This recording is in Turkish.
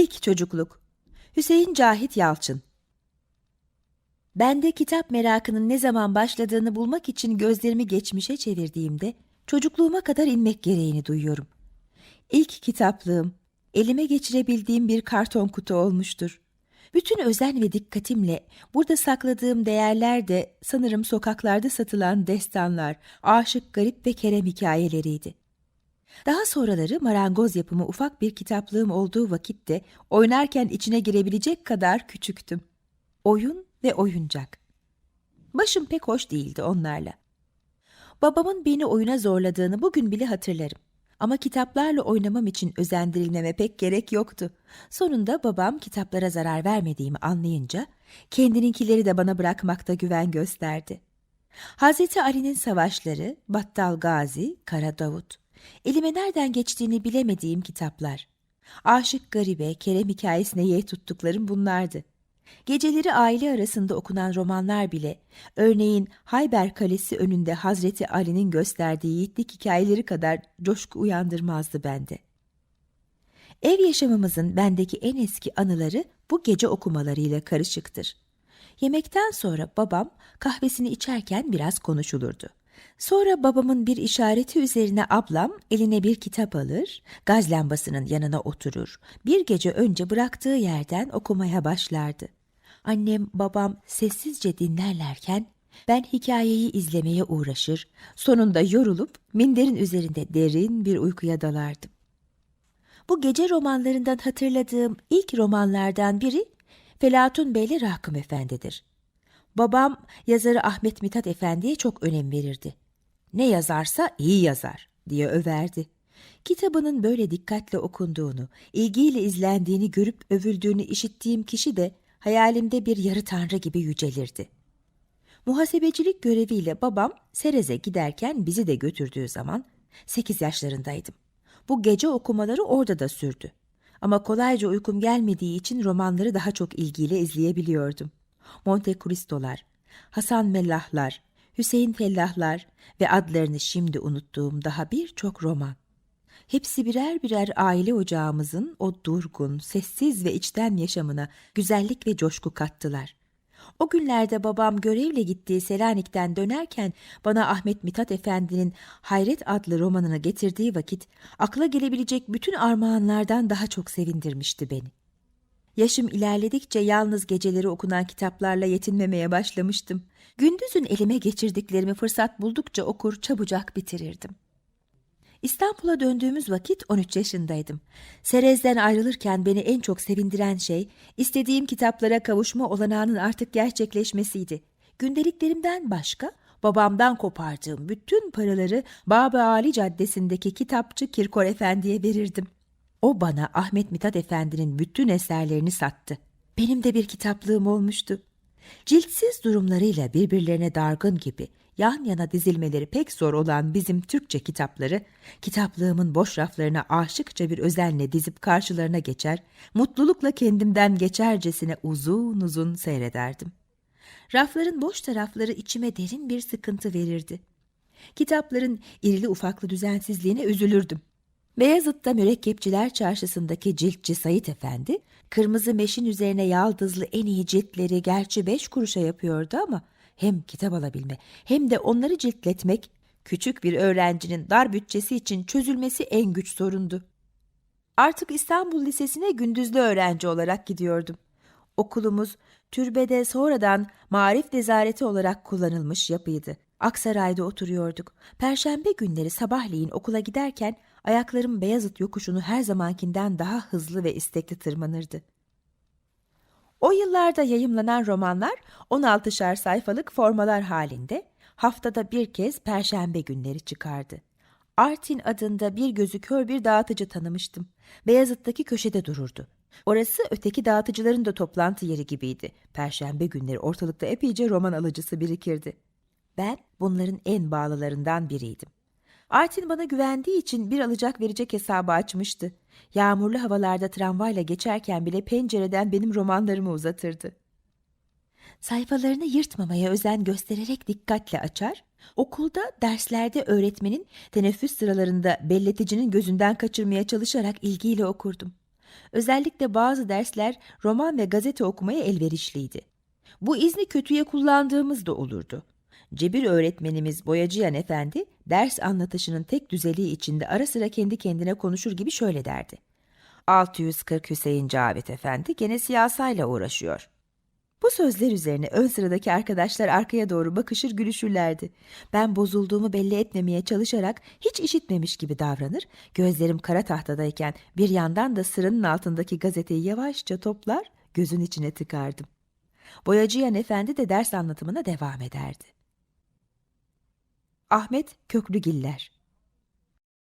İlk Çocukluk Hüseyin Cahit Yalçın Bende kitap merakının ne zaman başladığını bulmak için gözlerimi geçmişe çevirdiğimde çocukluğuma kadar inmek gereğini duyuyorum. İlk kitaplığım elime geçirebildiğim bir karton kutu olmuştur. Bütün özen ve dikkatimle burada sakladığım değerler de sanırım sokaklarda satılan destanlar, aşık garip ve kerem hikayeleriydi. Daha sonraları marangoz yapımı ufak bir kitaplığım olduğu vakitte oynarken içine girebilecek kadar küçüktüm. Oyun ve oyuncak. Başım pek hoş değildi onlarla. Babamın beni oyuna zorladığını bugün bile hatırlarım. Ama kitaplarla oynamam için özendirilmeme pek gerek yoktu. Sonunda babam kitaplara zarar vermediğimi anlayınca kendininkileri de bana bırakmakta güven gösterdi. Hazreti Ali'nin savaşları, Battal Gazi, Kara Davut. Elime nereden geçtiğini bilemediğim kitaplar. Aşık Garibe, Kerem hikayesine ye tuttuklarım bunlardı. Geceleri aile arasında okunan romanlar bile, örneğin Hayber Kalesi önünde Hazreti Ali'nin gösterdiği yiğitlik hikayeleri kadar coşku uyandırmazdı bende. Ev yaşamımızın bendeki en eski anıları bu gece okumalarıyla karışıktır. Yemekten sonra babam kahvesini içerken biraz konuşulurdu. Sonra babamın bir işareti üzerine ablam eline bir kitap alır, gaz lambasının yanına oturur, bir gece önce bıraktığı yerden okumaya başlardı. Annem, babam sessizce dinlerlerken ben hikayeyi izlemeye uğraşır, sonunda yorulup minderin üzerinde derin bir uykuya dalardım. Bu gece romanlarından hatırladığım ilk romanlardan biri Felatun Beyli Rakım Efendi'dir. Babam yazarı Ahmet Mithat Efendi'ye çok önem verirdi. Ne yazarsa iyi yazar diye överdi. Kitabının böyle dikkatle okunduğunu, ilgiyle izlendiğini görüp övüldüğünü işittiğim kişi de hayalimde bir yarı tanrı gibi yücelirdi. Muhasebecilik göreviyle babam Serez'e giderken bizi de götürdüğü zaman 8 yaşlarındaydım. Bu gece okumaları orada da sürdü. Ama kolayca uykum gelmediği için romanları daha çok ilgiyle izleyebiliyordum. Monte Cristo'lar, Hasan Mellahlar, Hüseyin Fellahlar ve adlarını şimdi unuttuğum daha birçok roman. Hepsi birer birer aile ocağımızın o durgun, sessiz ve içten yaşamına güzellik ve coşku kattılar. O günlerde babam görevle gittiği Selanik'ten dönerken bana Ahmet Mithat Efendi'nin Hayret adlı romanını getirdiği vakit akla gelebilecek bütün armağanlardan daha çok sevindirmişti beni. Yaşım ilerledikçe yalnız geceleri okunan kitaplarla yetinmemeye başlamıştım. Gündüzün elime geçirdiklerimi fırsat buldukça okur çabucak bitirirdim. İstanbul'a döndüğümüz vakit 13 yaşındaydım. Serez'den ayrılırken beni en çok sevindiren şey, istediğim kitaplara kavuşma olanağının artık gerçekleşmesiydi. Gündeliklerimden başka, babamdan kopardığım bütün paraları Baba Ali Caddesi'ndeki kitapçı Kirkor Efendi'ye verirdim. O bana Ahmet Mithat Efendi'nin bütün eserlerini sattı. Benim de bir kitaplığım olmuştu. Ciltsiz durumlarıyla birbirlerine dargın gibi yan yana dizilmeleri pek zor olan bizim Türkçe kitapları, kitaplığımın boş raflarına aşıkça bir özenle dizip karşılarına geçer, mutlulukla kendimden geçercesine uzun uzun seyrederdim. Rafların boş tarafları içime derin bir sıkıntı verirdi. Kitapların irili ufaklı düzensizliğine üzülürdüm. Beyazıt'ta Mürekkepçiler Çarşısı'ndaki ciltçi Sayit Efendi, kırmızı meşin üzerine yaldızlı en iyi ciltleri gerçi beş kuruşa yapıyordu ama hem kitap alabilme hem de onları ciltletmek küçük bir öğrencinin dar bütçesi için çözülmesi en güç sorundu. Artık İstanbul Lisesi'ne gündüzlü öğrenci olarak gidiyordum. Okulumuz türbede sonradan marif nezareti olarak kullanılmış yapıydı. Aksaray'da oturuyorduk. Perşembe günleri sabahleyin okula giderken ayaklarım Beyazıt yokuşunu her zamankinden daha hızlı ve istekli tırmanırdı. O yıllarda yayımlanan romanlar 16'şer sayfalık formalar halinde haftada bir kez perşembe günleri çıkardı. Artin adında bir gözü kör bir dağıtıcı tanımıştım. Beyazıt'taki köşede dururdu. Orası öteki dağıtıcıların da toplantı yeri gibiydi. Perşembe günleri ortalıkta epeyce roman alıcısı birikirdi. Ben bunların en bağlılarından biriydim. Artin bana güvendiği için bir alacak verecek hesabı açmıştı. Yağmurlu havalarda tramvayla geçerken bile pencereden benim romanlarımı uzatırdı. Sayfalarını yırtmamaya özen göstererek dikkatle açar, okulda derslerde öğretmenin teneffüs sıralarında belleticinin gözünden kaçırmaya çalışarak ilgiyle okurdum. Özellikle bazı dersler roman ve gazete okumaya elverişliydi. Bu izni kötüye kullandığımız da olurdu. Cebir öğretmenimiz Boyacıyan Efendi, ders anlatışının tek düzeliği içinde ara sıra kendi kendine konuşur gibi şöyle derdi. 640 Hüseyin Cavit Efendi gene siyasayla uğraşıyor. Bu sözler üzerine ön sıradaki arkadaşlar arkaya doğru bakışır gülüşürlerdi. Ben bozulduğumu belli etmemeye çalışarak hiç işitmemiş gibi davranır, gözlerim kara tahtadayken bir yandan da sıranın altındaki gazeteyi yavaşça toplar, gözün içine tıkardım. Boyacıyan Efendi de ders anlatımına devam ederdi. Ahmet Köklügiller